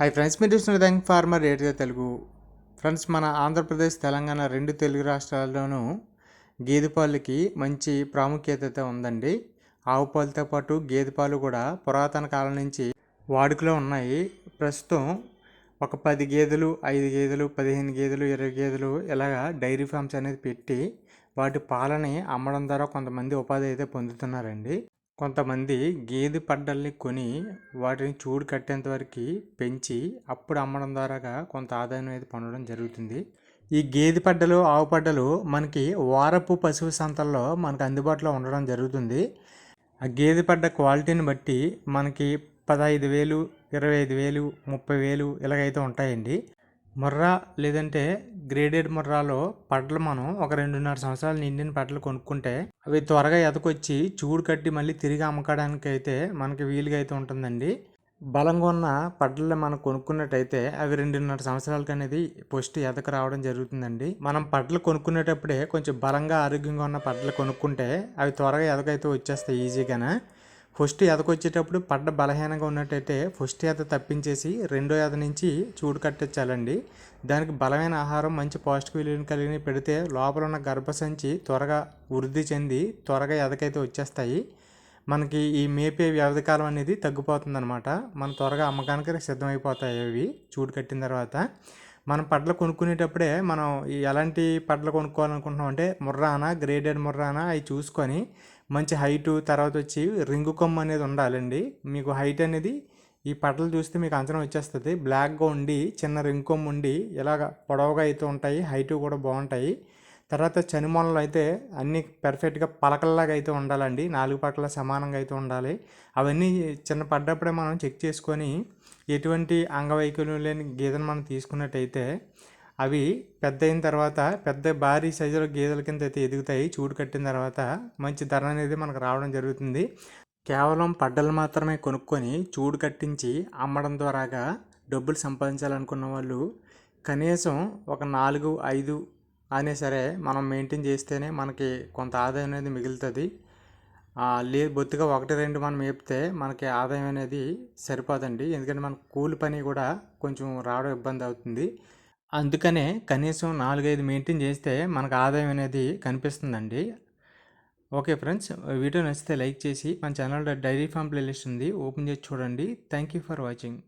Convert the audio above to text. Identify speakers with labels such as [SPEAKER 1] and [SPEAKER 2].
[SPEAKER 1] Hi friends మీరు చూస్తున్న thank farmer radio Telugu. Friends మన ఆంధ్రప్రదేశ్ తెలంగాణ రెండు తెలుగు రాష్ట్రాల్లోనూ గేదె పాలకి మంచి ప్రాముఖ్యత ఉందండి. ఆవు పాలతో పాటు గేదె పాలు కూడా పురాతన కాలం నుంచి వాడుకలో ఉన్నాయి. ప్రస్తుతం ఒక పది గేదెలు ఐదు గేదెలు పదిహేను గేదెలు ఇరవై గేదెలు ఇలాగా డైరీ ఫార్మ్స్ అనేది పెట్టి వాటి పాలని అమ్మడం ద్వారా కొంతమంది ఉపాధి అయితే పొందుతున్నారండి. కొంతమంది గేదె పడ్డల్ని కొని వాటిని చూడు కట్టేంత వరకు పెంచి అప్పుడు అమ్మడం ద్వారాగా కొంత ఆదాయం అయితే పొందడం జరుగుతుంది. ఈ గేదె పడ్డలు ఆవు పడ్డలు మనకి వారపు పశువు సంతల్లో మనకు అందుబాటులో ఉండడం జరుగుతుంది. ఆ గేదె పడ్డ క్వాలిటీని బట్టి మనకి పదహైదు వేలు ఇరవై ఐదు వేలు ముప్పై వేలు ఇలాగైతే ఉంటాయండి. ముర్రా లేదంటే గ్రేడెడ్ ముర్రాలో పడ్లు మనం ఒక రెండున్నర సంవత్సరాలు నిండిన పడ్లు కొనుక్కుంటే అవి త్వరగా ఎదకొచ్చి చూడు కట్టి మళ్ళీ తిరిగి అమ్మకడానికి అయితే మనకి వీలుగా అయితే ఉంటుందండి. బలంగా ఉన్న పడ్డలు మనం కొనుక్కున్నట్టయితే అవి రెండున్నర సంవత్సరాలకి అనేది పొస్ట్ ఎదక రావడం జరుగుతుందండి. మనం పడ్డలు కొనుక్కునేటప్పుడే కొంచెం బలంగా ఆరోగ్యంగా ఉన్న పడ్డలు కొనుక్కుంటే అవి త్వరగా ఎదకైతే వచ్చేస్తాయి ఈజీగానే. ఫస్ట్ ఎదకొచ్చేటప్పుడు పడ్డ బలహీనంగా ఉన్నట్టయితే ఫస్ట్ ఎద తప్పించేసి రెండో ఎద నుంచి చూడు కట్టించాలండి దానికి బలమైన ఆహారం మంచి పౌష్టిక విలువలు కలిగిన పెడితే లోపల ఉన్న గర్భసంచి త్వరగా వృద్ధి చెంది త్వరగా ఎదకైతే వచ్చేస్తాయి. మనకి ఈ మేపే వ్యవధి కాలం అనేది తగ్గిపోతుందనమాట మనం త్వరగా అమ్మకానికి సిద్ధమైపోతాయి అవి చూడు కట్టిన తర్వాత. మనం పడ్లు కొనుక్కునేటప్పుడే మనం ఎలాంటి పడ్లు కొనుక్కోవాలనుకుంటున్నాం అంటే ముర్రానా గ్రేడెడ్ ముర్రానా అవి చూసుకొని మంచి హైటు తర్వాత వచ్చి రింగు కొమ్మ అనేది ఉండాలండి. మీకు హైట్ అనేది ఈ పట్టలు చూస్తే మీకు అంచనా వచ్చేస్తుంది. బ్లాక్గా ఉండి చిన్న రింగ్ కొమ్మ ఉండి ఇలాగ పొడవుగా అయితే ఉంటాయి. హైటు కూడా బాగుంటాయి. తర్వాత చనిమొనలు అయితే అన్నీ పెర్ఫెక్ట్గా పలకల్లాగా అయితే ఉండాలండి. నాలుగు పక్కల సమానంగా అయితే ఉండాలి. అవన్నీ చిన్న పడ్డప్పుడే మనం చెక్ చేసుకొని ఎటువంటి అంగవైకల్యం లేని గీతను మనం తీసుకున్నట్టయితే అవి పెద్ద అయిన తర్వాత పెద్ద భారీ సైజులో గేదెల కింద అయితే ఎదుగుతాయి. చూడు కట్టిన తర్వాత మంచి ధర అనేది మనకు రావడం జరుగుతుంది. కేవలం పడ్డలు మాత్రమే కొనుక్కొని చూడు కట్టించి అమ్మడం ద్వారాగా డబ్బులు సంపాదించాలనుకున్న వాళ్ళు కనీసం ఒక నాలుగు ఐదు అయినా సరే మనం మెయింటైన్ చేస్తేనే మనకి కొంత ఆదాయం అనేది మిగులుతుంది. లే బొత్తుగా ఒకటి రెండు మనం వేపితే మనకి ఆదాయం అనేది సరిపోదండి. ఎందుకంటే మన కూలి పని కూడా కొంచెం రావడం ఇబ్బంది అవుతుంది. అందుకనే కనీసం నాలుగైదు మెయింటైన్ చేస్తే మనకు ఆదాయం అనేది కనిపిస్తుందండి. ఓకే ఫ్రెండ్స్ వీడియో నచ్చితే లైక్ చేసి మన ఛానల్లో డైరీ ఫామ్ ప్లేలిస్ట్ ఉంది ఓపెన్ చేసి చూడండి. Thank you for watching.